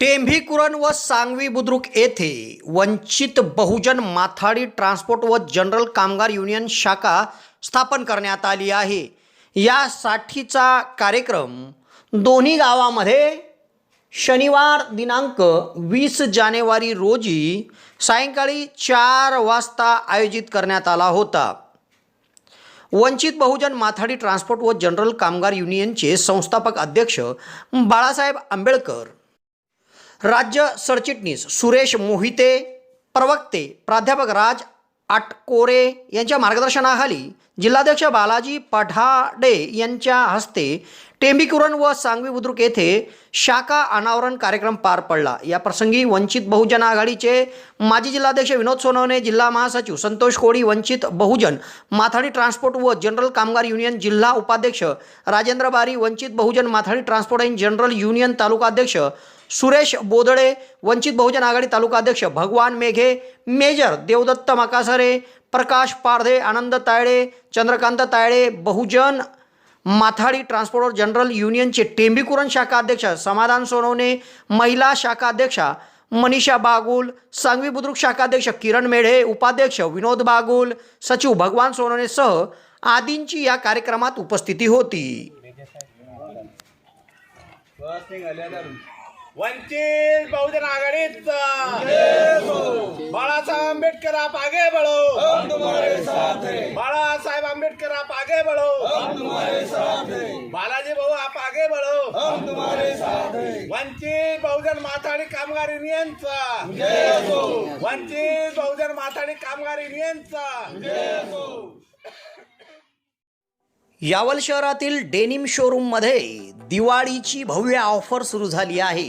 टेंभीकुरण व सांगवी बुद्रुक येथे वंचित बहुजन माथाडी ट्रान्सपोर्ट व जनरल कामगार युनियन शाखा स्थापन करण्यात आली आहे. यासाठीचा कार्यक्रम दोन्ही गावामध्ये शनिवार दिनांक वीस जानेवारी रोजी सायंकाळी चार वाजता आयोजित करण्यात आला होता. वंचित बहुजन माथाडी ट्रान्सपोर्ट व जनरल कामगार युनियनचे संस्थापक अध्यक्ष बाळासाहेब आंबेडकर राज्य सरचिटणीस सुरेश मोहिते प्रवक्ते प्राध्यापक राज आटकोरे यांच्या मार्गदर्शनाखाली जिल्हाध्यक्ष बालाजी पठाडे यांच्या हस्ते टेंबीकुरण व सांगवी बुद्रुक येथे शाखा अनावरण कार्यक्रम पार पडला. या प्रसंगी वंचित बहुजन आघाडीचे माजी जिल्हाध्यक्ष विनोद सोनवणे जिल्हा महासचिव संतोष कोळी वंचित बहुजन माथाडी ट्रान्सपोर्ट व जनरल कामगार युनियन जिल्हा उपाध्यक्ष Rajendra Bari Vanchit Bahujan Mathadi transport and general union तालुकाध्यक्ष सुरेश बोदळे वंचित बहुजन आघाडी तालुकाध्यक्ष Bhagwan Meghe major Devdatta Makasare Prakash Pardhe Anand Tayde Chandrakant Tayde Bahujan Mathadi transporter general युनियनचे टेंबीकुरण शाखा अध्यक्ष समाधान सोनवणे महिला शाखा अध्यक्षा मनीषा बागुल सांगवी बुद्रुक शाखाध्यक्ष किरण मेढे उपाध्यक्ष विनोद बागुल सचिव भगवान सोनवणेसह आदींची या कार्यक्रमात उपस्थिती होती. वंचित बहुजन आघाडीचा. आंबेडकर आप आगे बढ़ो। बाळासाहेब आंबेडकर आप आगे बढ़ो। बालाजी भाऊ आप आगे बढ़ो। वंचित बहुजन माथाडी कामगार युनियनचा वंचित बहुजन माथाडी कामगार युनियनचा यावल शहरातील डेनिम शोरूममध्ये दिवाळीची भव्य ऑफर सुरू झाली आहे.